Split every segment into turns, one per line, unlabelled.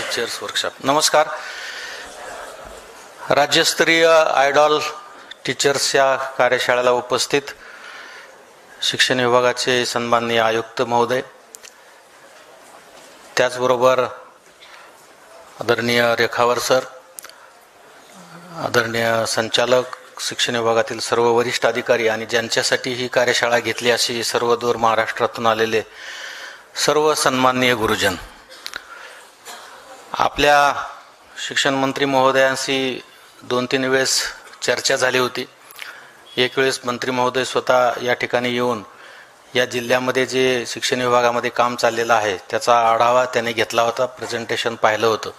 Teachers workshop नमस्कार. राज्यस्तरीय idol teachers या कार्यशाळेला उपस्थित शिक्षण विभागाचे सन्माननीय आयुक्त महोदय. त्याचबरोबर आदरणीय रेखावर सर आदरणीय संचालक शिक्षण विभागातील सर्व वरिष्ठ अधिकारी आणि ज्यांच्यासाठी ही कार्यशाळा घेतली अशी सर्व दूर महाराष्ट्रातून आलेले सर्व सन्माननीय गुरुजन. आपल्या शिक्षण मंत्री महोदयांशी दोन तीन वेळेस चर्चा झाली होती. एक वेळेस मंत्री महोदय स्वतः या ठिकाणी येऊन या जिल्ह्यामध्ये जे शिक्षण विभागामध्ये काम चाललेलं आहे त्याचा आढावा त्याने घेतला होता प्रेझेंटेशन पाहिलं होतं.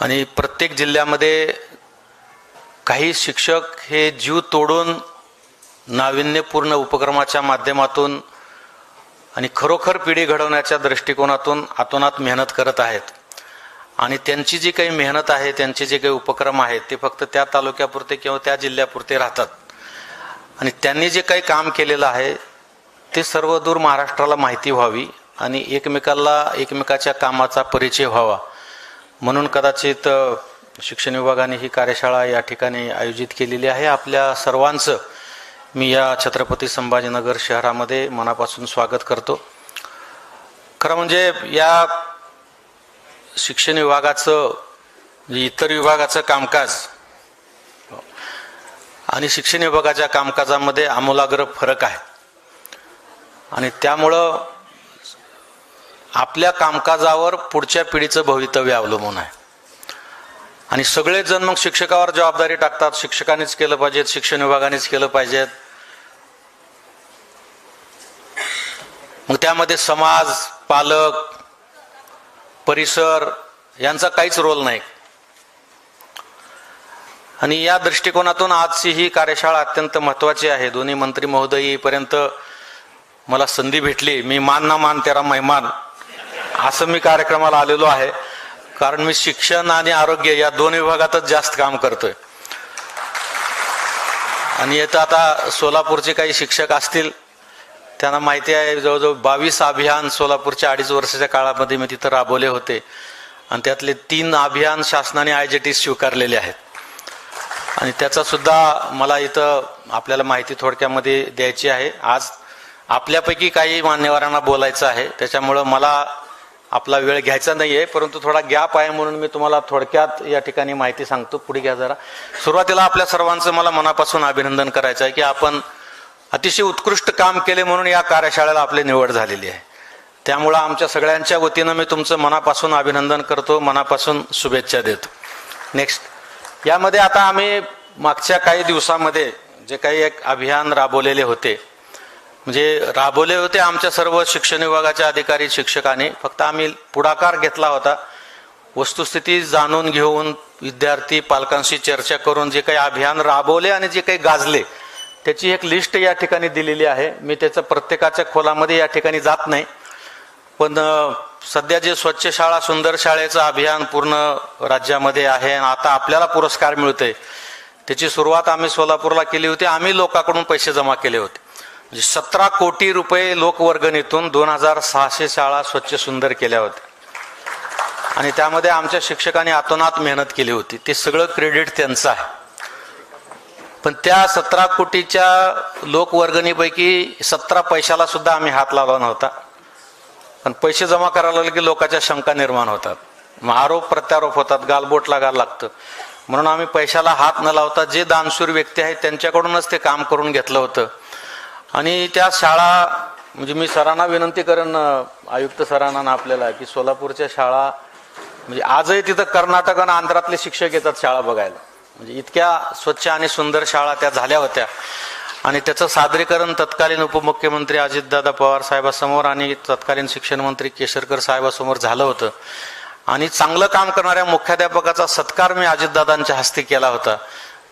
आणि प्रत्येक जिल्ह्यामध्ये काही शिक्षक हे जीव तोडून नाविन्यपूर्ण उपक्रमाच्या माध्यमातून आणि खरोखर पिढी घडवण्याच्या दृष्टिकोनातून आतोनात मेहनत करत आहेत. आणि त्यांची जी काही मेहनत आहे त्यांचे जे काही उपक्रम आहेत ते फक्त त्या तालुक्यापुरते किंवा त्या जिल्ह्यापुरते राहतात. आणि त्यांनी जे काही काम केलेलं आहे ते सर्व दूर महाराष्ट्राला माहिती व्हावी आणि एकमेकाला एकमेकाच्या कामाचा परिचय व्हावा. म्हणून कदाचित शिक्षण विभागाने ही कार्यशाळा या ठिकाणी आयोजित केलेली आहे. आपल्या सर्वांचं मी या छत्रपती संभाजीनगर शहरामध्ये मनापासून स्वागत करतो. खरं म्हणजे या शिक्षण विभागाचं म्हणजे इतर विभागाचं कामकाज आणि शिक्षण विभागाच्या कामकाजामध्ये आमूलाग्र फरक आहे. आणि त्यामुळं आपल्या कामकाजावर पुढच्या पिढीचं भवितव्य अवलंबून आहे. आणि सगळेच जण मग शिक्षकावर जबाबदारी टाकतात. शिक्षकानेच केलं पाहिजेत शिक्षण विभागानेच केलं पाहिजेत. मग त्यामध्ये समाज पालक परिसर यांचा काहीच रोल नाही. आणि या दृष्टिकोनातून आजची ही कार्यशाळा अत्यंत महत्वाची आहे. दोन्ही मंत्री महोदय येईपर्यंत मला संधी भेटली. मी मान ना मान तेरा मेहमान असं मी कार्यक्रमाला आलेलो आहे. कारण मी शिक्षण आणि आरोग्य या दोन विभागातच जास्त काम करतोय. आणि येतं आता सोलापूरचे काही शिक्षक असतील त्यांना माहिती आहे जवळजवळ बावीस अभियान सोलापूरच्या अडीच वर्षाच्या काळामध्ये मी तिथं राबवले होते. आणि त्यातले तीन अभियान शासनाने आय जे टी स्वीकारलेले आहेत. आणि त्याचा सुद्धा मला इथं आपल्याला माहिती थोडक्यामध्ये द्यायची आहे. आज आपल्यापैकी काही मान्यवरांना बोलायचं आहे. त्याच्यामुळं मला आपला वेळ घ्यायचा नाही आहे परंतु थोडा गॅप आहे म्हणून मी तुम्हाला थोडक्यात या ठिकाणी माहिती सांगतो. पुढे घ्या जरा. सुरुवातीला आपल्या सर्वांचं मला मनापासून अभिनंदन करायचं आहे की आपण अतिशय उत्कृष्ट काम केले म्हणून या कार्यशाळेला आपली निवड झालेली आहे. त्यामुळं आमच्या सगळ्यांच्या वतीनं मी तुमचं मनापासून अभिनंदन करतो मनापासून शुभेच्छा देतो. नेक्स्ट यामध्ये आता आम्ही मागच्या काही दिवसामध्ये जे काही एक अभियान राबवलेले होते म्हणजे राबवले होते आमच्या सर्व शिक्षण विभागाच्या अधिकारी शिक्षकांनी. फक्त आम्ही पुढाकार घेतला होता. वस्तुस्थिती जाणून घेऊन विद्यार्थी पालकांशी चर्चा करून जे काही अभियान राबवले आणि जे काही गाजले त्याची एक लिस्ट या ठिकाणी दिलेली आहे. मी त्याचं प्रत्येकाच्या खोलामध्ये या ठिकाणी जात नाही. पण सध्या जे स्वच्छ शाळा सुंदर शाळेचं अभियान पूर्ण राज्यामध्ये आहे आणि आता आपल्याला पुरस्कार मिळतोय. त्याची सुरुवात आम्ही सोलापूरला केली होती. आम्ही लोकांकडून पैसे जमा केले होते. म्हणजे सतरा कोटी रुपये लोकवर्गणीतून दोन हजार सहाशे शाळा स्वच्छ सुंदर केल्या होत्या. आणि त्यामध्ये आमच्या शिक्षकांनी आतोनात मेहनत केली होती. ते सगळं क्रेडिट त्यांचं आहे. पण त्या सतरा कोटीच्या लोकवर्गणीपैकी सतरा पैशाला सुद्धा आम्ही हात लावला नव्हता. पण पैसे जमा करायला लागले की लोकांच्या शंका निर्माण होतात. मग आरोप प्रत्यारोप होतात. गालबोट लागायला लागतं. म्हणून आम्ही पैशाला हात न लावता जे दानशूर व्यक्ती आहेत त्यांच्याकडूनच ते काम करून घेतलं होतं. आणि त्या शाळा म्हणजे मी सरांना विनंती करेन आयुक्त सरांना आपल्याला की सोलापूरच्या शाळा म्हणजे आजही तिथं कर्नाटक आणि आंध्रातले शिक्षक येतात शाळा बघायला. म्हणजे इतक्या स्वच्छ आणि सुंदर शाळा त्या झाल्या होत्या. आणि त्याचं सादरीकरण तत्कालीन उपमुख्यमंत्री अजितदादा पवार साहेबासमोर आणि तत्कालीन शिक्षण मंत्री केशरकर साहेबासमोर झालं होतं. आणि चांगलं काम करणाऱ्या मुख्याध्यापकाचा सत्कार मी अजितदादांच्या हस्ते केला होता.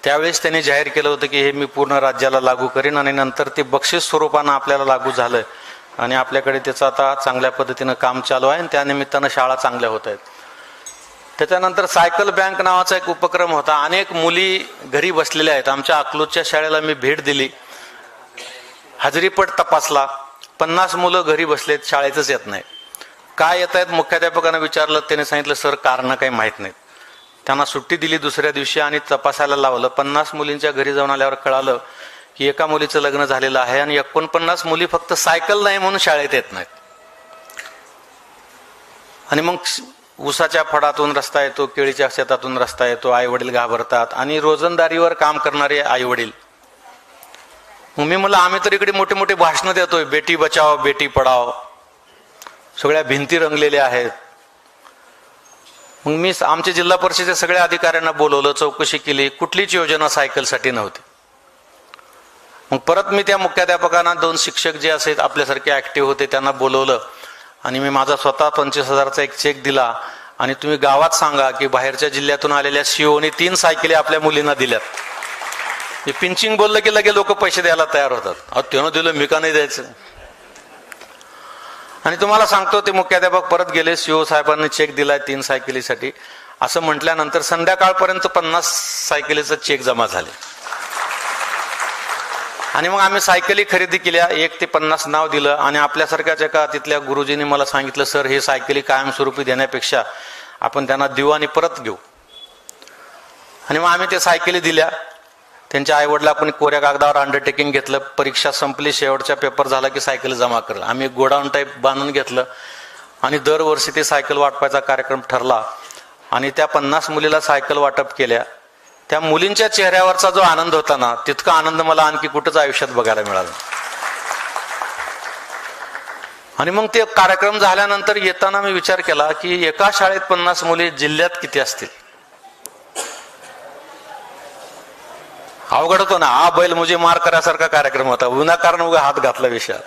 त्यावेळेस त्यांनी जाहीर केलं होतं की हे मी पूर्ण राज्याला लागू करीन आणि नंतर ते बक्षीस स्वरूपानं आपल्याला लागू झालं. आणि आपल्याकडे त्याचं आता चांगल्या पद्धतीनं काम चालू आहे आणि त्यानिमित्तानं शाळा चांगल्या होत आहेत. त्याच्यानंतर सायकल बँक नावाचा एक उपक्रम होता. अनेक मुली घरी बसलेल्या आहेत. आमच्या अकलूजच्या शाळेला मी भेट दिली. हजेरीपट तपासला. पन्नास मुलं घरी बसलेत. शाळेतच येत नाही काय येत आहेत? मुख्याध्यापकांना विचारलं. त्याने सांगितलं सर कारणं काही माहीत नाहीत. त्यांना सुट्टी दिली दुसऱ्या दिवशी आणि तपासायला लावलं. पन्नास मुलींच्या घरी जाऊन आल्यावर कळालं की एका मुलीचं लग्न झालेलं आहे आणि एकोणपन्नास मुली फक्त सायकल नाही म्हणून शाळेत येत नाहीत. आणि मग उसाच्या फडातून रस्ता येतो केळीच्या शेतातून रस्ता येतो आई वडील घाबरतात आणि रोजंदारीवर काम करणारे आई वडील मग मी म्हणलं आम्ही तर इकडे मोठे मोठे भाषणं देतोय बेटी बचाव बेटी पढाव सगळ्या भिंती रंगलेल्या आहेत. मग मी आमच्या जिल्हा परिषदेच्या सगळ्या अधिकाऱ्यांना बोलवलं चौकशी केली. कुठलीच योजना सायकलसाठी नव्हती. मग परत मी त्या मुख्याध्यापकांना दोन शिक्षक जे असेल आपल्यासारखे ऍक्टिव्ह होते त्यांना बोलवलं. आणि मी माझा स्वतः पंचवीस हजाराचा एक चेक दिला. आणि तुम्ही गावात सांगा की बाहेरच्या जिल्ह्यातून आलेल्या सीओनी तीन सायकली आपल्या मुलींना दिल्यात. हे पिंचिंग बोललं की लगे लोक पैसे द्यायला तयार होतात. अहो त्यानं दिलं मी का नाही द्यायचं? आणि तुम्हाला सांगतो ते मुख्याध्यापक परत गेले सीओ साहेबांनी चेक दिलाय तीन सायकलीसाठी. असं म्हटल्यानंतर संध्याकाळपर्यंत पन्नास सायकलीचं चेक जमा झाले. आणि मग आम्ही सायकली खरेदी केल्या एक ते पन्नास नाव दिलं आणि आपल्यासारख्याच एका तिथल्या गुरुजींनी मला सांगितलं सर हे सायकली कायमस्वरूपी देण्यापेक्षा आपण त्यांना देऊ आणि परत घेऊ. आणि मग आम्ही ते सायकली दिल्या. त्यांच्या आईवडला कोणी कोऱ्या कागदावर अंडरटेकिंग घेतलं परीक्षा संपली शेवटचा पेपर झाला की सायकल जमा करलं. आम्ही गोडाऊन टाईप बांधून घेतलं आणि दरवर्षी ते सायकल वाटपायचा कार्यक्रम ठरला आणि त्या पन्नास मुलीला सायकल वाटप केल्या. त्या मुलींच्या चेहऱ्यावरचा जो आनंद होता ना तितका आनंद मला आणखी कुठंच आयुष्यात बघायला मिळाला आणि मग ते कार्यक्रम झाल्यानंतर येताना मी विचार केला की एका शाळेत पन्नास मुली जिल्ह्यात किती असतील? अवघड होतो ना. हा बैल मुझे मार करासारखा कार्यक्रम होता. विनाकारण उगा हात घातला विषयात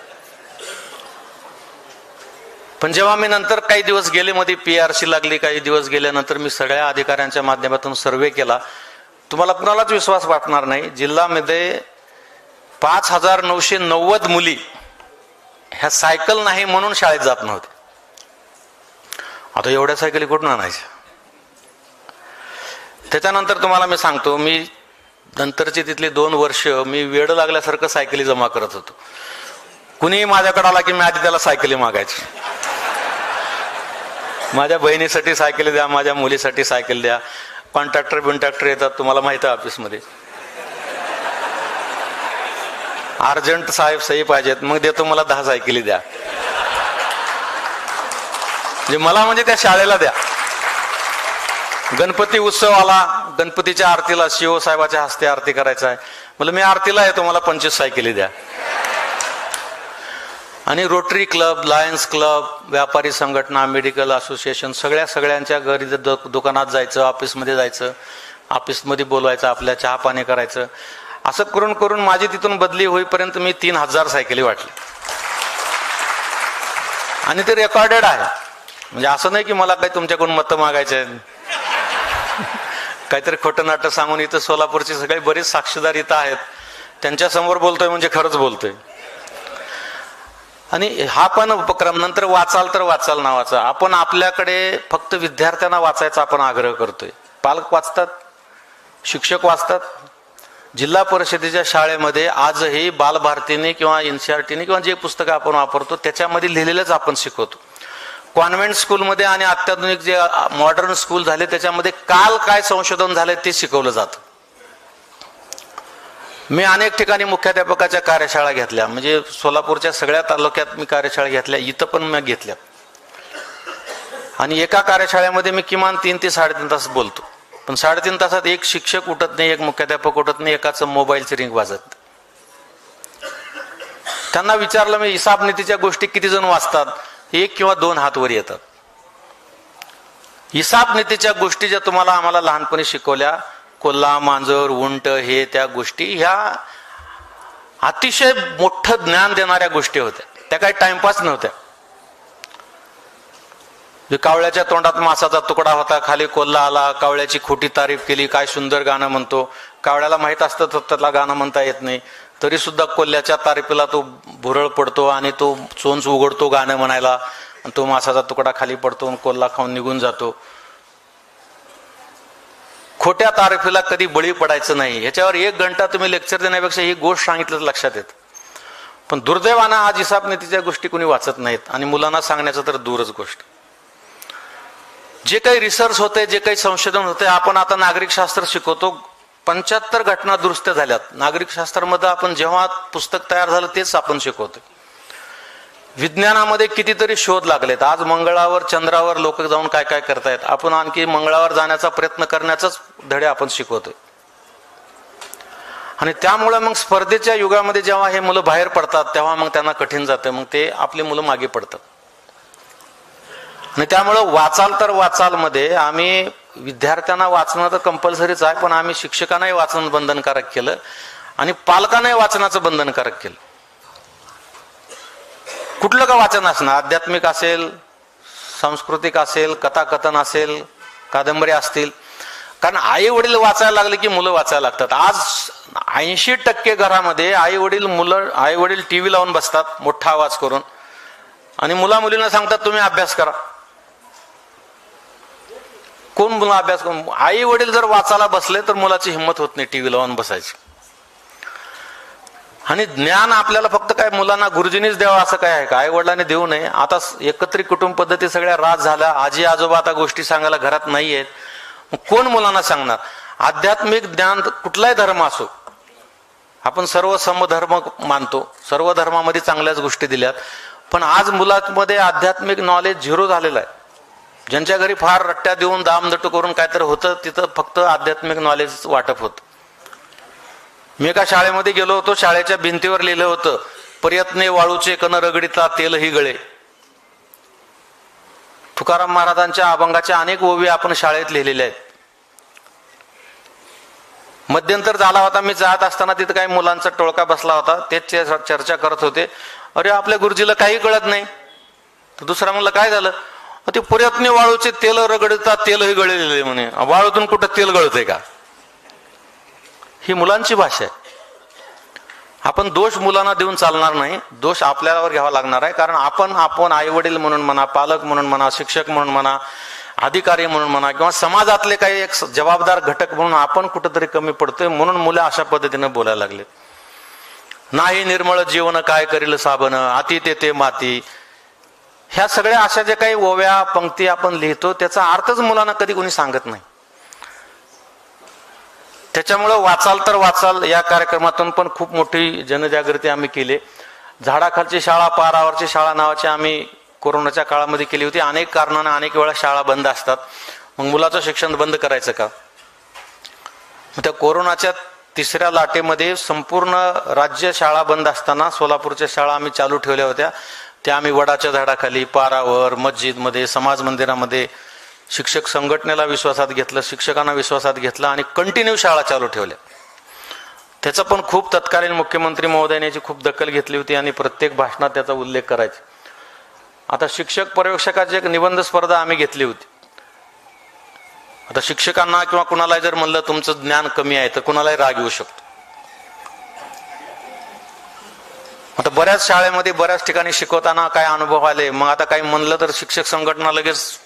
पण जेव्हा मी नंतर काही दिवस गेले मध्ये पी आर सी लागली काही दिवस गेल्यानंतर मी सगळ्या अधिकाऱ्यांच्या माध्यमातून सर्वे केला. तुम्हाला कुणालाच विश्वास वाटणार नाही. जिल्ह्यामध्ये पाच हजार नऊशे नव्वद मुली ह्या सायकल नाही म्हणून शाळेत जात नव्हते. आता एवढ्या सायकली कुठून आणायच्या? त्याच्यानंतर तुम्हाला मी सांगतो मी नंतरची तिथली दोन वर्ष मी वेळ लागल्यासारखं सायकली जमा करत होतो. कुणीही माझ्याकडे आला की मी आधी त्याला सायकली मागायची. माझ्या बहिणीसाठी सायकली द्या माझ्या मुलीसाठी सायकल द्या. कॉन्ट्रॅक्टर बिन्ट्रॅक्टर येतात तुम्हाला माहिती आहे ऑफिसमध्ये. अर्जंट साहेब सही पाहिजेत मग देतो मला दहा सायकली द्या. म्हणजे मला म्हणजे त्या शाळेला द्या. गणपती उत्सव आला गणपतीच्या आरतीला शिव साहेबाच्या हस्ते आरती करायचा आहे. मला मी आरतीला आहे तुम्हाला पंचवीस सायकली द्या. आणि रोटरी क्लब लायन्स क्लब व्यापारी संघटना मेडिकल असोसिएशन सगळ्या सगळ्यांच्या घरी दु- दुकानात जायचं ऑफिसमध्ये जायचं ऑफिसमध्ये बोलवायचं आपल्या चहा पाणी करायचं असं करून करून माझी तिथून बदली होईपर्यंत मी तीन हजार सायकली वाटली. आणि ते रेकॉर्डेड आहे. म्हणजे असं नाही की मला काही तुमच्याकडून मतं मागायचे आहेत. काहीतरी खोटं नाटक सांगून इथं सोलापूरची सगळी बरीच साक्षीदार इथं आहेत. त्यांच्यासमोर बोलतोय म्हणजे खरंच बोलतोय. आणि हा पण उपक्रम नंतर वाचाल तर वाचाल नावाचा. आपण आपल्याकडे फक्त विद्यार्थ्यांना वाचायचा आपण आग्रह करतोय. पालक वाचतात शिक्षक वाचतात. जिल्हा परिषदेच्या शाळेमध्ये आजही बालभारतीने किंवा एनसीआरटीने किंवा जे पुस्तकं आपण वापरतो त्याच्यामध्ये लिहिलेलंच आपण शिकवतो. कॉन्व्हेंट स्कूलमध्ये आणि अत्याधुनिक जे मॉडर्न स्कूल झाले त्याच्यामध्ये काल काय संशोधन झाले ते शिकवलं जातं. मी अनेक ठिकाणी मुख्याध्यापकाच्या कार्यशाळा घेतल्या. म्हणजे सोलापूरच्या सगळ्या तालुक्यात मी कार्यशाळा घेतल्या. इथं पण मी घेतल्या. आणि एका कार्यशाळेमध्ये मी किमान तीन ते साडेतीन तास बोलतो. पण साडेतीन तासात एक शिक्षक उठत नाही एक मुख्याध्यापक उठत नाही एकाचं मोबाईलची रिंग वाजत. त्यांना विचारलं मी हिसाब नीतीच्या गोष्टी किती जण वाचतात? एक किंवा दोन हात वर येतात. हिसाब नीतीच्या गोष्टी ज्या तुम्हाला आम्हाला लहानपणी शिकवल्या कोल्हा मांजर उंट हे त्या गोष्टी ह्या अतिशय मोठं ज्ञान देणाऱ्या गोष्टी होत्या. त्या काही टाइमपास नव्हत्या. कावळ्याच्या तोंडात मासाचा तुकडा होता खाली कोल्हा आला कावळ्याची खोटी तारीफ केली काय सुंदर गाणं म्हणतो. कावळ्याला माहीत असतं तर त्याला गाणं म्हणता येत नाही. तरी सुद्धा कोल्ह्याच्या तारीफीला तो भुरळ पडतो आणि तो चोंच उघडतो गाणं म्हणायला. आणि तो मासाचा तुकडा खाली पडतो आणि कोल्हा खाऊन निघून जातो. खोट्या तारफेला कधी बळी पडायचं नाही. ह्याच्यावर एक घंटा तुम्ही लेक्चर देण्यापेक्षा ही गोष्ट सांगितलं लक्षात येत. पण दुर्दैवानं आज हिसाब नीतीच्या गोष्टी कोणी वाचत नाहीत. आणि मुलांना सांगण्याचं तर दूरच गोष्ट. जे काही रिसर्च होते जे काही संशोधन होते आपण आता नागरिक शास्त्र शिकवतो पंच्याहत्तर घटना दुरुस्त झाल्यात. नागरिक शास्त्रामध्ये आपण जेव्हा पुस्तक तयार झालं तेच आपण शिकवतो विज्ञानामध्ये कितीतरी शोध लागलेत. आज मंगळावर चंद्रावर लोक जाऊन काय काय करतायत? आपण आणखी मंगळावर जाण्याचा प्रयत्न करण्याचाच धडे आपण शिकवतोय. आणि त्यामुळे मग स्पर्धेच्या युगामध्ये जेव्हा हे मुलं बाहेर पडतात तेव्हा मग त्यांना कठीण जातं. मग ते आपली मुलं मागे पडतात. आणि त्यामुळं वाचाल तर वाचाल मध्ये आम्ही विद्यार्थ्यांना वाचणं तर कंपल्सरीच आहे पण आम्ही शिक्षकांनाही वाचन बंधनकारक केलं आणि पालकांनाही वाचनाचं बंधनकारक केलं. कुठलं का वाचन असणार? आध्यात्मिक असेल सांस्कृतिक असेल कथाकथन असेल कादंबरी असतील. कारण आई वडील वाचायला लागले की मुलं वाचायला लागतात. आज ऐंशी टक्के घरामध्ये आई वडील मुलं आई वडील टीव्ही लावून बसतात मोठा आवाज करून. आणि मुला मुलींना सांगतात तुम्ही अभ्यास करा. कोण मुलं अभ्यास करून आई वडील जर वाचायला बसले तर मुलाची हिंमत होत नाही टी व्ही लावून बसायची. आणि ज्ञान आपल्याला फक्त काय मुलांना गुरुजींनीच द्यावं असं काय आहे का? आई वडिलांनी देऊ नये. आता एकत्रित कुटुंब पद्धती सगळ्या राज झाल्या. आजी आजोबा आता गोष्टी सांगायला घरात नाही आहेत मग कोण मुलांना सांगणार? आध्यात्मिक ज्ञान कुठलाही धर्म असो आपण सर्व समधर्म मानतो. सर्व धर्मामध्ये चांगल्याच गोष्टी दिल्यात. पण आज मुलांमध्ये आध्यात्मिक नॉलेज झिरो झालेलं आहे. ज्यांच्या घरी फार रट्ट्या देऊन दामदट करून काहीतरी होतं तिथं फक्त आध्यात्मिक नॉलेज वाटप होत. मी एका शाळेमध्ये गेलो होतो शाळेच्या भिंतीवर लिहिलं होतं प्रयत्ने वाळूचे कन रगडीता तेल ही गळे. तुकाराम महाराजांच्या अभंगाच्या अनेक ओवी आपण शाळेत लिहिलेल्या आहेत. मध्यंतर झाला होता मी जात असताना तिथं काही मुलांचा टोळका बसला होता तेच चर्चा करत होते. अरे आपल्या गुरुजीला काही कळत नाही. तर दुसरा म्हणलं काय झालं? ते पुऱ्यातने वाळूचे तेल रगडता तेलही गळलेले म्हणे. वाळूतून कुठं तेल गळतंय का? ही मुलांची भाषा आहे. आपण दोष मुलांना देऊन चालणार नाही. दोष आपल्यावर घ्यावा लागणार आहे. कारण आपण आपण आई वडील म्हणून म्हणा पालक म्हणून म्हणा शिक्षक म्हणून म्हणा अधिकारी म्हणून म्हणा किंवा समाजातले काही एक जबाबदार घटक म्हणून आपण कुठंतरी कमी पडतोय म्हणून मुलं अशा पद्धतीने बोलायला लागले नाही निर्मळ जीवन काय करील साबण? अति ते ते माती. ह्या सगळ्या अशा ज्या काही ओव्या पंक्ती आपण लिहितो त्याचा अर्थच मुलांना कधी कोणी सांगत नाही. त्याच्यामुळं वाचाल तर वाचाल या कार्यक्रमातून पण खूप मोठी जनजागृती आम्ही केली. झाडाखालची शाळा पारावरची शाळा नावाची आम्ही कोरोनाच्या काळामध्ये केली होती. अनेक कारणाने अनेक वेळा शाळा बंद असतात. मग मुलाचं शिक्षण बंद करायचं का? त्या कोरोनाच्या तिसऱ्या लाटेमध्ये संपूर्ण राज्य शाळा बंद असताना सोलापूरच्या शाळा आम्ही चालू ठेवल्या होत्या. त्या आम्ही वडाच्या झाडाखाली पारावर मस्जिदमध्ये समाज मंदिरामध्ये शिक्षक संघटनेला विश्वासात घेतलं शिक्षकांना विश्वासात घेतलं आणि कंटिन्यू शाळा चालू ठेवल्या. त्याचा पण खूप तत्कालीन मुख्यमंत्री महोदयांनी याची खूप दखल घेतली होती आणि प्रत्येक भाषणात त्याचा उल्लेख करायचा. आता शिक्षक पर्यवेक्षकाची एक निबंध स्पर्धा आम्ही घेतली होती. आता शिक्षकांना किंवा कुणाला जर म्हणलं तुमचं ज्ञान कमी आहे तर कुणालाही राग येऊ शकतो. आता बऱ्याच शाळेमध्ये बऱ्याच ठिकाणी शिकवताना काय अनुभव आले? मग आता काही म्हणलं तर शिक्षक संघटना लगेच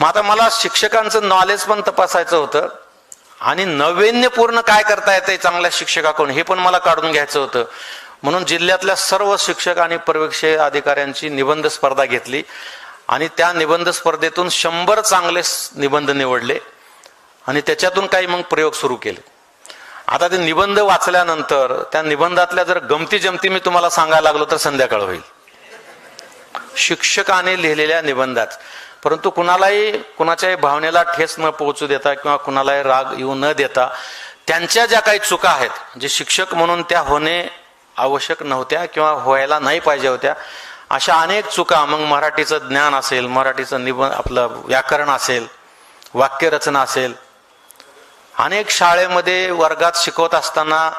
मग आता मला शिक्षकांचं नॉलेज पण तपासायचं होतं. आणि नैवेन्यपूर्ण काय करता येते चांगल्या शिक्षकाकडून हे पण मला काढून घ्यायचं होतं. म्हणून जिल्ह्यातल्या सर्व शिक्षक आणि पर्यवेक्षक अधिकाऱ्यांची निबंध स्पर्धा घेतली. आणि त्या निबंध स्पर्धेतून शंभर चांगले निबंध निवडले. आणि त्याच्यातून काही मग प्रयोग सुरू केले. आता ते निबंध वाचल्यानंतर त्या निबंधातल्या जर गमती जमती मी तुम्हाला सांगायला लागलो तर संध्याकाळ होईल. शिक्षकाने लिहिलेल्या निबंधात. परंतु कुणालाही कुणाच्याही भावनेला ठेस न पोहोचू देता किंवा कुणालाही राग येऊ न देता त्यांच्या ज्या काही चुका आहेत जे शिक्षक म्हणून त्या होणे आवश्यक नव्हत्या किंवा व्हायला नाही पाहिजे होत्या अशा अनेक चुका मग मराठीचं ज्ञान असेल मराठीचं निबंध आपलं व्याकरण असेल वाक्यरचना असेल अनेक शाळेमध्ये वर्गात शिकवत असताना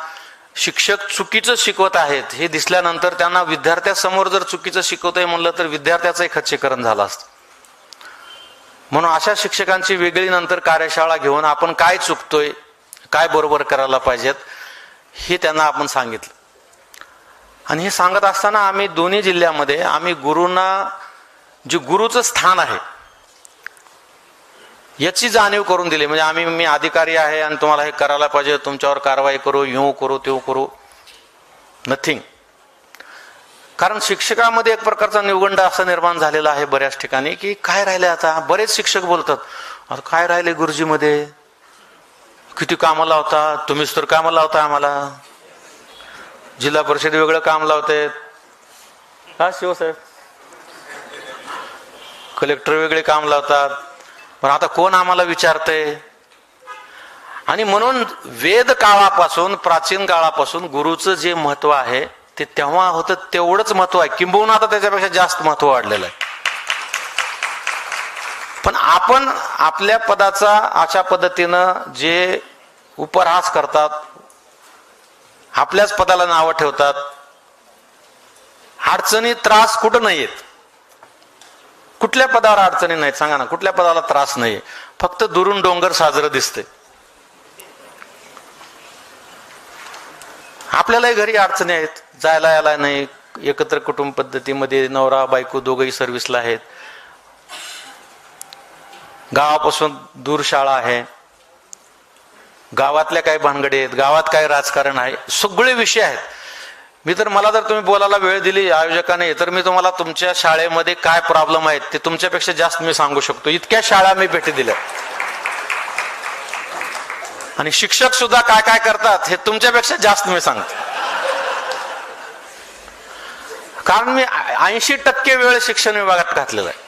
शिक्षक चुकीचं शिकवत आहेत हे दिसल्यानंतर त्यांना विद्यार्थ्यासमोर जर चुकीचं शिकवतोय म्हणलं तर विद्यार्थ्याचंही खच्चीकरण झालं असतं. म्हणून अशा शिक्षकांची वेगळी नंतर कार्यशाळा घेऊन आपण काय चुकतोय काय बरोबर करायला पाहिजेत हे त्यांना आपण सांगितलं. आणि हे सांगत असताना आम्ही दोन्ही जिल्ह्यामध्ये आम्ही गुरुंना जे गुरुचं स्थान आहे याची जाणीव करून दिली. म्हणजे आम्ही मी अधिकारी आहे आणि तुम्हाला हे करायला पाहिजे. तुमच्यावर कारवाई करू येऊ करू तेऊ करू. नथिंग कारण शिक्षकामध्ये एक प्रकारचा निवगंड असा निर्माण झालेला आहे बऱ्याच ठिकाणी की काय राहिले आता? बरेच शिक्षक बोलतात आता काय राहिले गुरुजीमध्ये? किती कामं लावता? तुम्हीच तर कामं लावता आम्हाला. जिल्हा परिषद वेगळं काम लावते. हा शिवसाहेब. कलेक्टर वेगळे काम लावतात. पण आता कोण आम्हाला विचारतंय? आणि म्हणून वेद काळापासून प्राचीन काळापासून गुरुचं जे महत्त्व आहे ते तेव्हा होतं तेवढंच महत्त्व आहे. किंबहुना आता त्याच्यापेक्षा जास्त महत्त्व वाढलेलं आहे. पण आपण आपल्या पदाचा अशा पद्धतीनं जे उपहास करतात आपल्याच पदाला नावं ठेवतात अडचणी त्रास कुठं नाही आहेत कुठल्या पदावर अडचणी नाहीत सांगा ना कुठल्या पदाला त्रास नाही फक्त दुरून डोंगर साजरं दिसते आपल्यालाही घरी अडचणी आहेत. जायला यायला नाही. एकत्र कुटुंब पद्धतीमध्ये नवरा बायको दोघही सर्व्हिसला आहेत. गावापासून दूर शाळा आहे. गावातल्या काही भानगडी आहेत. गावात काय राजकारण आहे. सगळे विषय आहेत. मी तर मला जर तुम्ही बोलायला वेळ दिली आयोजकाने तर मी तुम्हाला तुमच्या शाळेमध्ये काय प्रॉब्लेम आहेत ते तुमच्यापेक्षा जास्त मी सांगू शकतो. इतक्या शाळा मी भेटी दिल्या. आणि शिक्षक सुद्धा काय काय करतात हे तुमच्यापेक्षा जास्त मी सांगतो. कारण मी ऐंशी टक्के वेळ शिक्षण विभागात घातलेला आहे.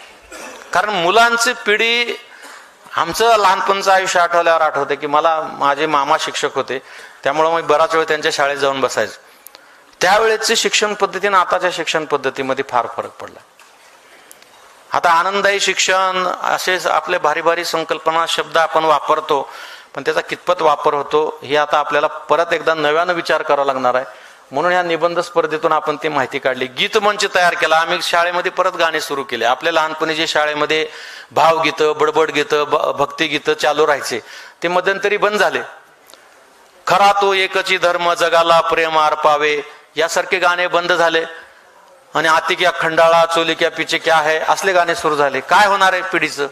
कारण मुलांची पिढी आमचं लहानपणचं आयुष्य आठवल्यावर आठवते की मला माझे मामा शिक्षक होते त्यामुळे मी बराच वेळ त्यांच्या शाळेत जाऊन बसायचो. त्यावेळेची शिक्षण पद्धतीनं आताच्या शिक्षण पद्धतीमध्ये फार फरक पडला. आता आनंददायी शिक्षण असे आपले भारी भारी संकल्पना शब्द आपण वापरतो पण त्याचा कितपत वापर होतो हे आता आपल्याला परत एकदा नव्यानं विचार करावा लागणार आहे. म्हणून या निबंध स्पर्धेतून आपण ती माहिती काढली. गीत मंच तयार केला. आम्ही शाळेमध्ये परत गाणे सुरू केले. आपल्या लहानपणी जे शाळेमध्ये भावगीतं बडबड गीतं भक्तिगीतं चालू राहायचे ते मध्यंतरी बंद झाले. खरा तो एकची धर्म जगाला प्रेम आरपावे. यासारखे गाणे बंद झाले. आणि आती क्या खंडाळा चोली क्या पिचे क्या आहे असले गाणे सुरू झाले. काय होणार आहे पिढीचं?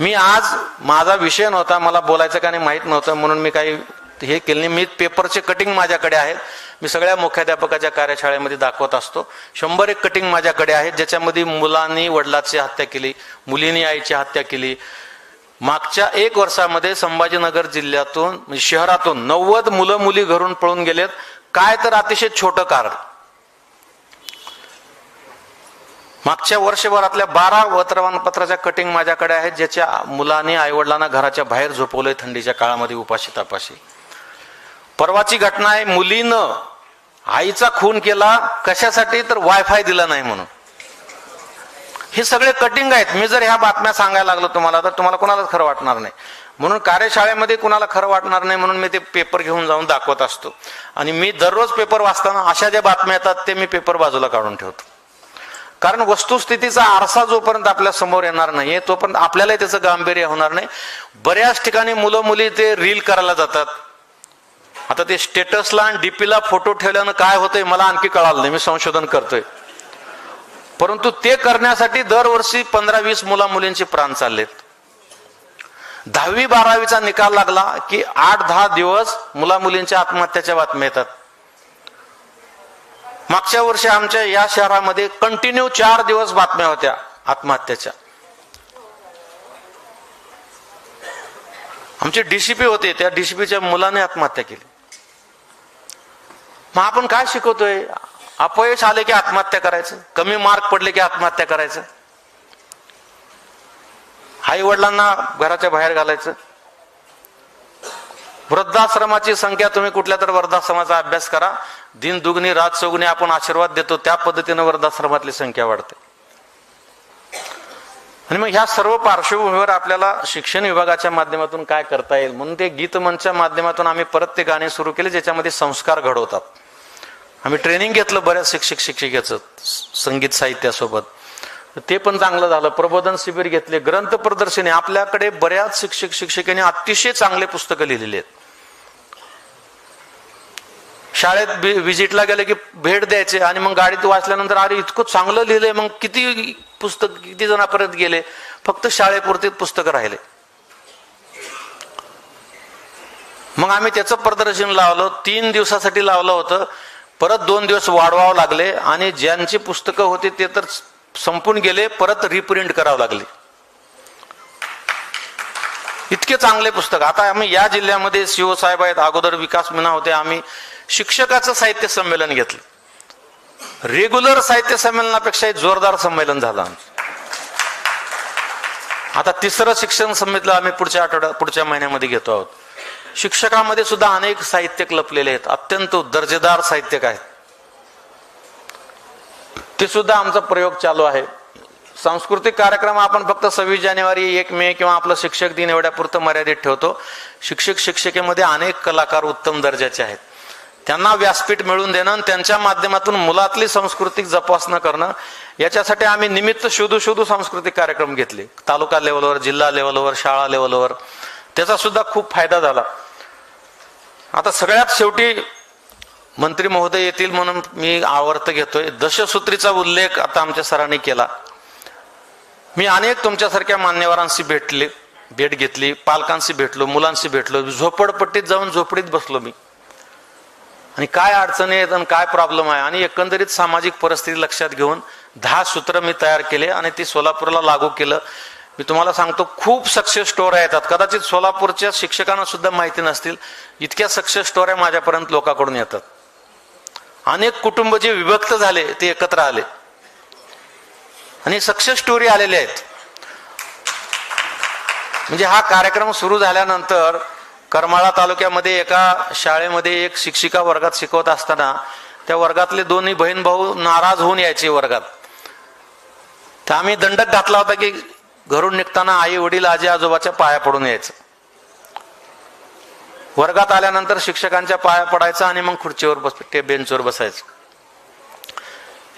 मी आज माझा विषय नव्हता मला बोलायचं का नाही माहीत नव्हतं म्हणून मी काही हे केलं नाही. मी पेपरचे कटिंग माझ्याकडे आहेत मी सगळ्या मुख्याध्यापकाच्या कार्यशाळेमध्ये दाखवत असतो. शंभर एक कटिंग माझ्याकडे आहेत ज्याच्यामध्ये मुलांनी वडिलाची हत्या केली मुलींनी आईची हत्या केली मागच्या एक वर्षामध्ये संभाजीनगर जिल्ह्यातून म्हणजे शहरातून नव्वद मुलं मुली घरून पळून गेलेत. काय तर अतिशय छोटं कारण. मागच्या वर्षभरातल्या बारा वर्तमानपत्राच्या कटिंग माझ्याकडे आहेत ज्याच्या मुलांनी आईवडिलांना घराच्या बाहेर झोपवलंय थंडीच्या काळामध्ये उपाशी तपाशी. परवाची घटना आहे मुलीनं आईचा खून केला कशासाठी? तर वायफाय दिला नाही म्हणून. हे सगळे कटिंग आहेत. मी जर ह्या बातम्या सांगायला लागलो तुम्हाला तर तुम्हाला कोणालाच खरं वाटणार नाही. म्हणून कार्यशाळेमध्ये कुणाला खरं वाटणार नाही म्हणून मी ते पेपर घेऊन जाऊन दाखवत असतो. आणि मी दररोज पेपर वाचताना अशा ज्या बातम्या येतात ते मी पेपर बाजूला काढून ठेवतो. कारण वस्तुस्थितीचा आरसा जोपर्यंत आपल्यासमोर येणार नाही तोपर्यंत आपल्यालाही त्याचं गांभीर्य होणार नाही. बऱ्याच ठिकाणी मुलं मुली ते रील करायला जातात. आता ते स्टेटसला आणि डीपीला फोटो ठेवल्यानं काय होतंय मला आणखी कळालं नाही. मी संशोधन करतोय. परंतु ते करण्यासाठी दरवर्षी पंधरा वीस मुला मुलींचे प्राण चाललेत. दहावी बारावीचा निकाल लागला की आठ दहा दिवस मुला मुलींच्या आत्महत्याच्या बातम्या येतात. मागच्या वर्षी आमच्या या शहरामध्ये कंटिन्यू चार दिवस बातम्या होत्या आत्महत्याच्या. आमचे डीसीपी होते त्या डीसीपीच्या मुलाने आत्महत्या केली. मग आपण काय शिकवतोय? अपयश आले की आत्महत्या करायचं? कमी मार्क पडले की आत्महत्या करायचं? आई वडिलांना घराच्या बाहेर घालायचं? वृद्धाश्रमाची संख्या तुम्ही कुठल्या तर वृद्धाश्रमाचा अभ्यास करा. दिन दुगणी रात चौगुणी आपण आशीर्वाद देतो. त्या पद्धतीनं वृद्धाश्रमातली संख्या वाढते. आणि मग ह्या सर्व पार्श्वभूमीवर आपल्याला शिक्षण विभागाच्या माध्यमातून काय करता येईल? म्हणून ते गीतमंचच्या माध्यमातून आम्ही परत ते गाणे सुरू केले ज्याच्यामध्ये संस्कार घडवतात. आम्ही ट्रेनिंग घेतलं बऱ्याच शिक्षक शिक्षिकेचं संगीत साहित्यासोबत. ते पण चांगलं झालं. प्रबोधन शिबिर घेतले. ग्रंथ प्रदर्शनी. आपल्याकडे बऱ्याच शिक्षक शिक्षिकेने अतिशय चांगले पुस्तकं लिहिलेली आहेत. शाळेत व्हिजिटला गेले की भेट द्यायचे आणि मग गाडीत वाचल्यानंतर अरे इतकं चांगलं लिहिलंय. मग किती पुस्तक किती जणांपर्यंत गेले? फक्त शाळेपुरते पुस्तकं राहिले. मग आम्ही त्याचं प्रदर्शन लावलं. तीन दिवसासाठी लावलं होतं. परत दोन दिवस वाढवावं लागले आणि ज्यांची पुस्तकं होती ते तर संपून गेले परत रिप्रिंट करावं लागले. इतके चांगले पुस्तक. आता आम्ही या जिल्ह्यामध्ये शिव साहेब आहेत अगोदर विकास मिना होते आम्ही शिक्षकाचं साहित्य संमेलन घेतलं. रेग्युलर साहित्य संमेलनापेक्षा जोरदार संमेलन झालं आमचं. आता तिसरं शिक्षण संमेलन आम्ही पुढच्या आठवड्यात पुढच्या महिन्यामध्ये घेतो आहोत. शिक्षकामध्ये सुद्धा अनेक साहित्यक लपलेले आहेत. अत्यंत दर्जेदार साहित्यक आहेत. ते सुद्धा आमचा प्रयोग चालू आहे. सांस्कृतिक कार्यक्रम आपण फक्त सव्वीस जानेवारी एक मे किंवा आपलं शिक्षक दिन एवढ्यापुरतं मर्यादित ठेवतो. शिक्षक शिक्षिकेमध्ये अनेक कलाकार उत्तम दर्जाचे आहेत. त्यांना व्यासपीठ मिळवून देणं आणि त्यांच्या माध्यमातून मुलातली सांस्कृतिक जपासना करणं याच्यासाठी आम्ही निमित्त शोधू शोधू सांस्कृतिक कार्यक्रम घेतले. तालुका लेवलवर जिल्हा लेवलवर शाळा लेवलवर. त्याचा सुद्धा खूप फायदा झाला. आता सगळ्यात शेवटी मंत्री महोदय येतील म्हणून मी आवर्त घेतोय. दशसूत्रीचा उल्लेख आता आमच्या सरांनी केला. मी अनेक तुमच्यासारख्या मान्यवरांशी भेटले भेट घेतली पालकांशी भेटलो मुलांशी भेटलो झोपडपट्टीत जाऊन झोपडीत बसलो मी. आणि काय अडचणी आहेत आणि काय प्रॉब्लेम आहे? आणि एकंदरीत सामाजिक परिस्थिती लक्षात घेऊन दहा सूत्र मी तयार केले आणि ती सोलापूरला लागू केलं. मी तुम्हाला सांगतो खूप सक्सेस स्टोऱ्या येतात. कदाचित सोलापूरच्या शिक्षकांना सुद्धा माहिती नसतील इतक्या सक्सेस स्टोऱ्या माझ्यापर्यंत लोकांकडून येतात. अनेक कुटुंब जे विभक्त झाले ते एकत्र आले. आणि सक्सेस स्टोरी आलेल्या आहेत. म्हणजे हा कार्यक्रम सुरू झाल्यानंतर करमाळा तालुक्यामध्ये एका शाळेमध्ये एक शिक्षिका वर्गात शिकवत असताना त्या वर्गातले दोन्ही बहीण भाऊ नाराज होऊन यायचे वर्गात. तर आम्ही दंडक घातला होता की घरून निघताना आई वडील आजी आजोबाच्या पाया पडून यायचं. वर्गात आल्यानंतर शिक्षकांच्या पाया पडायचं आणि मग खुर्चीवर बस ते बेंचवर बसायचं.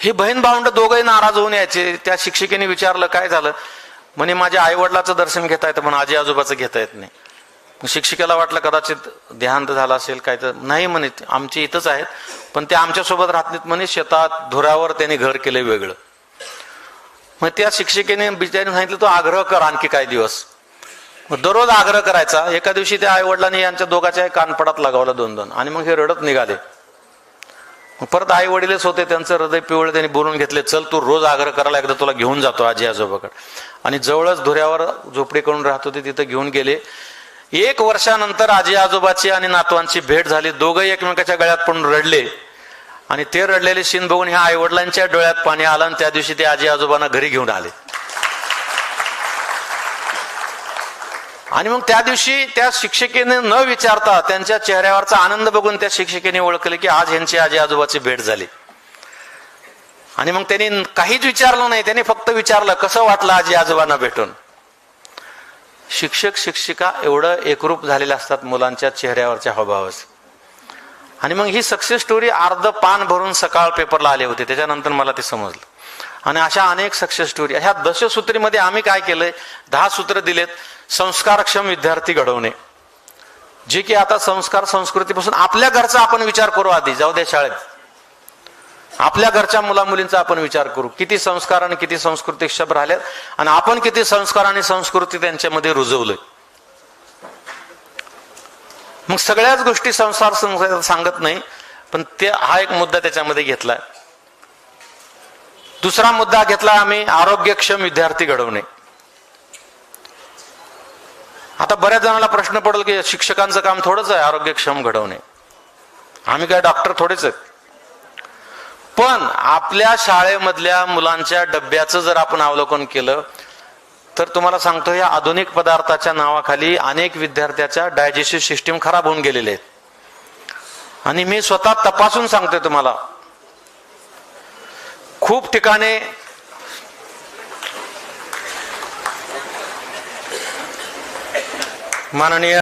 ही बहीण भावंड दोघंही नाराज होऊन यायचे. त्या शिक्षिकेने विचारलं काय झालं? म्हणे माझ्या आई वडिलाचं दर्शन घेता येतं पण आजी आजोबाचं घेता येत नाही. शिक्षिकेला वाटलं कदाचित देहांत झाला असेल काय तर. नाही म्हणे आमचे इथंच आहेत पण ते आमच्यासोबत राहत नाहीत म्हणे शेतात धुऱ्यावर त्यांनी घर केलं वेगळं. मग त्या शिक्षिकेने बिचारीने सांगितलं तो आग्रह कर आणखी काही दिवस. दररोज आग्रह करायचा. एका दिवशी त्या आईवडिलांनी यांच्या दोघाच्या कानपडात लगावला दोन दोन आणि मग हे रडत निघाले. परत आई वडीलच होते. त्यांचं हृदय पिवळे त्यांनी बोलून घेतले चल तू रोज आग्रह करायला एकदा तुला घेऊन जातो आजी आजोबाकडे. आणि जवळच धुऱ्यावर झोपडी करून राहत होते तिथं घेऊन गेले. एक वर्षानंतर आजी आजोबाची आणि नातवांची भेट झाली. दोघंही एकमेकाच्या गळ्यात पडून रडले. आणि ते रडलेले सीन बघून ह्या आई वडिलांच्या डोळ्यात पाणी आलं आणि त्या दिवशी ते आजी आजोबांना घरी घेऊन आले. आणि मग त्या दिवशी त्या शिक्षिकेने न विचारता त्यांच्या चेहऱ्यावरचा आनंद बघून त्या शिक्षिकेने ओळखले की आज यांची आजी आजोबाची भेट झाली. आणि मग त्यांनी काहीच विचारलं नाही त्यांनी फक्त विचारलं कसं वाटलं आजी आजोबांना भेटून? शिक्षक शिक्षिका एवढं एकरूप झालेले असतात मुलांच्या चेहऱ्यावरच्या हावभावाच. आणि मग ही सक्सेस स्टोरी अर्ध पान भरून सकाळ पेपरला आले होते. त्याच्यानंतर मला ते समजलं. आणि अशा अनेक सक्सेस स्टोरी ह्या दशसूत्रीमध्ये आम्ही काय केलंय? दहा सूत्र दिलेत. संस्कारक्षम विद्यार्थी घडवणे. जे की आता संस्कार संस्कृतीपासून आपल्या घरचा आपण विचार करू आधी. जाऊ द्या शाळेत. आपल्या घरच्या मुला मुलींचा आपण विचार करू. किती संस्कार आणि किती संस्कृती शब्द राहिलेत. आणि आपण किती संस्कार आणि संस्कृती त्यांच्यामध्ये रुजवलंय. मग सगळ्याच गोष्टी संसार संसार सांगत नाही पण ते हा एक मुद्दा त्याच्यामध्ये घेतला. दुसरा मुद्दा घेतला आम्ही आरोग्यक्षम विद्यार्थी घडवणे. आता बऱ्याच जणांना प्रश्न पडेल की शिक्षकांचं काम थोडंच आहे आरोग्यक्षम घडवणे. आम्ही काय डॉक्टर थोडेच आहेत. पण आपल्या शाळेमधल्या मुलांच्या डब्याचं जर आपण अवलोकन केलं तर तुम्हाला सांगतो या आधुनिक पदार्थाच्या नावाखाली अनेक विद्यार्थ्याच्या डायजेस्टिव्ह सिस्टीम खराब होऊन गेलेले आहेत. आणि मी स्वतः तपासून सांगतोय तुम्हाला खूप ठिकाणी माननीय